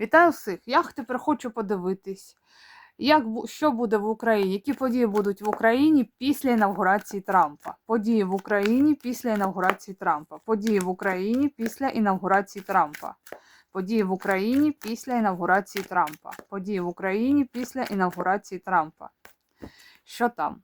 Вітаю всіх! Я тепер хочу подивитись, як, що буде в Україні, які події будуть в Україні після інавгурації Трампа. Події в Україні після інавгурації Трампа. Події в Україні після інавгурації Трампа. Події в Україні після інавгурації Трампа. Події в Україні після інавгурації Трампа. Що там?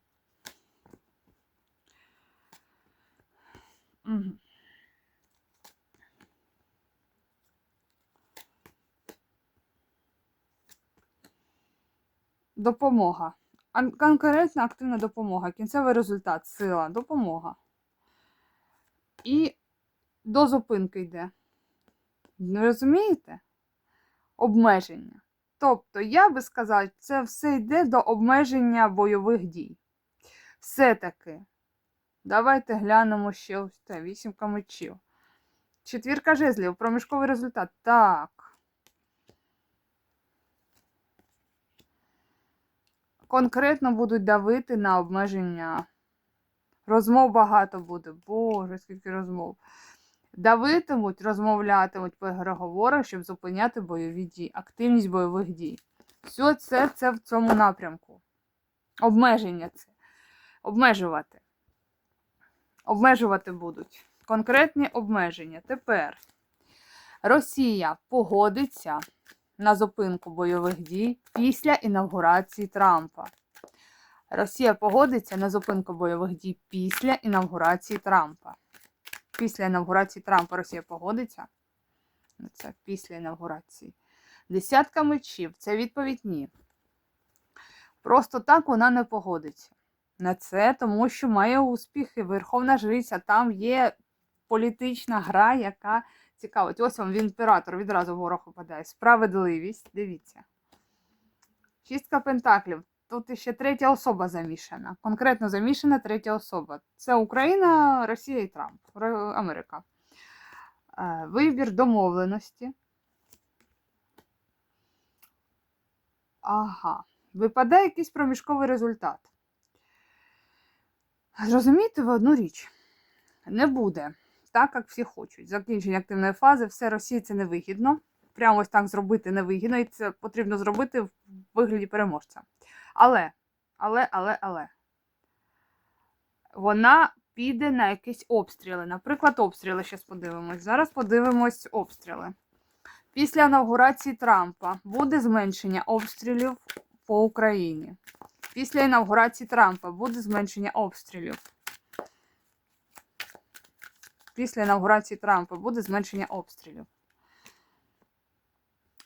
Допомога. Конкретна активна допомога. Кінцевий результат, сила, допомога. І до зупинки йде. Розумієте? Обмеження. Тобто, я би сказала, це все йде до обмеження бойових дій. Все-таки. Давайте глянемо ще ось те, вісімка мечів. Четвірка жезлів, проміжковий результат. Так. Конкретно будуть давити на обмеження. Розмов багато буде. Боже, скільки розмов. Давитимуть, розмовлятимуть по переговорах, щоб зупиняти бойові дії, активність бойових дій. Все це, це в цьому напрямку. Обмеження це. Обмежувати. Обмежувати будуть. Конкретні обмеження. Тепер Росія погодиться на зупинку бойових дій після інавгурації Трампа. Росія погодиться на зупинку бойових дій після інавгурації Трампа. Після інавгурації Трампа Росія погодиться. Ну, Це після інавгурації. Десятка мечів це відповідь ні. Просто так вона не погодиться на це, тому що має успіхи. Верховна Жриця, там є політична гра, яка цікавить. Ось вам він імператор відразу ворог випадає. Справедливість, дивіться. Шістка пентаклів. Тут ще третя особа замішана. Конкретно замішана третя особа. Це Україна, Росія і Трамп, Америка. Е, Вибір домовленості. Ага. Випадає якийсь проміжковий результат. Зрозумійте ви одну річ. Не буде так, як всі хочуть. Закінчення активної фази, все Росії це невигідно. Прямо ось так зробити невигідно, і це потрібно зробити в вигляді переможця. Але, але, але, але. Вона піде на якісь обстріли. Наприклад, обстріли. Зараз подивимось. Зараз подивимось обстріли. Після інаугурації Трампа буде зменшення обстрілів по Україні. Після інаугурації Трампа буде зменшення обстрілів. Після інаугурації Трампа буде зменшення обстрілів.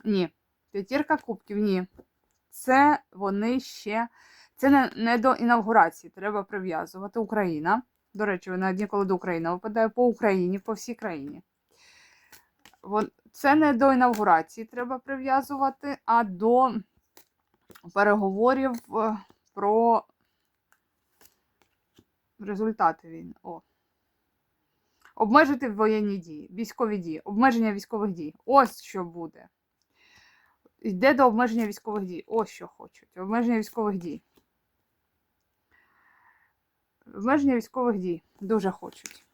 Ні. П'ятірка кубків, ні. Це вони ще. Це не, не до інаугурації. Треба прив'язувати Україна. До речі, вона ніколи до України випадає по Україні, по всій країні. Це не до інаугурації треба прив'язувати, а до переговорів е, про результати війни. О. Обмежити воєнні дії, військові дії, обмеження військових дій. Ось що буде. Йде до обмеження військових дій. Ось що хочуть. Обмеження військових дій. Обмеження військових дій дуже хочуть.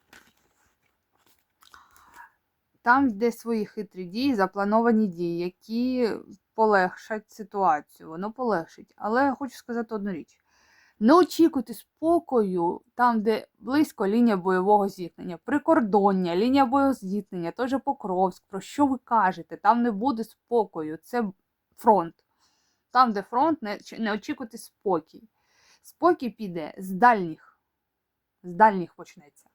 Там йде свої хитрі дії, заплановані дії, які полегшать ситуацію. Воно полегшить. Але я хочу сказати одну річ. Не очікуйте спокою там, де близько лінія бойового зіткнення, прикордоння, лінія бойового зіткнення, той же Покровськ. Про що ви кажете? Там не буде спокою. Це фронт. Там, де фронт, не, не очікуйте спокій. Спокій піде з дальніх. З дальніх почнеться.